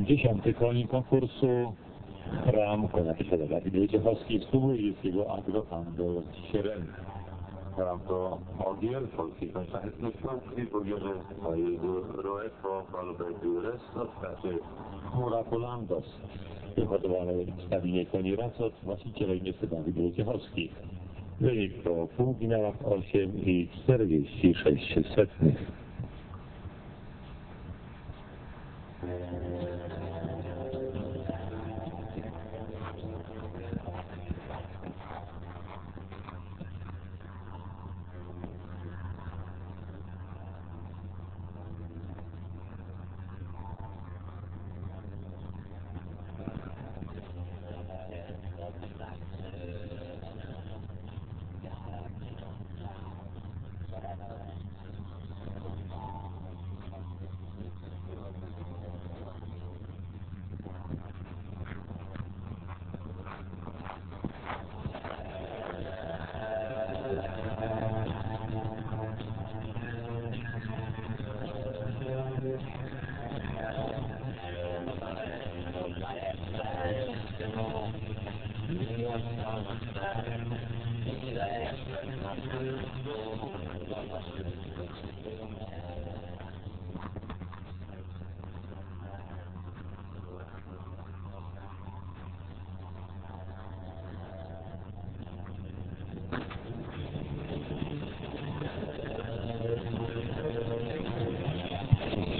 Dziesiąty koń konkursu Ramko napisane Dawid Wojciechowski z klubu Wiejskiego Agro Handel Siereny. Ramko Ogier, polski koń szlachetny śląski, powierzy mojego Roeco, Balbedu Resto, znaczy Chmura Polandos. Wyhodowany w stawinie koni Racot, właścicielem jest Dawid Wojciechowski. Wynik to półfinałach 8 i 46 setnych.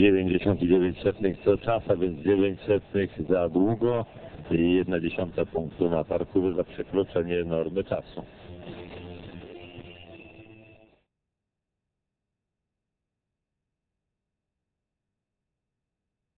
Dziewięćdziesiąt dziewięć setnych co a więc dziewięć setnych za długo i jedna dziesiąta punktu na parkurze za przekroczenie normy czasu.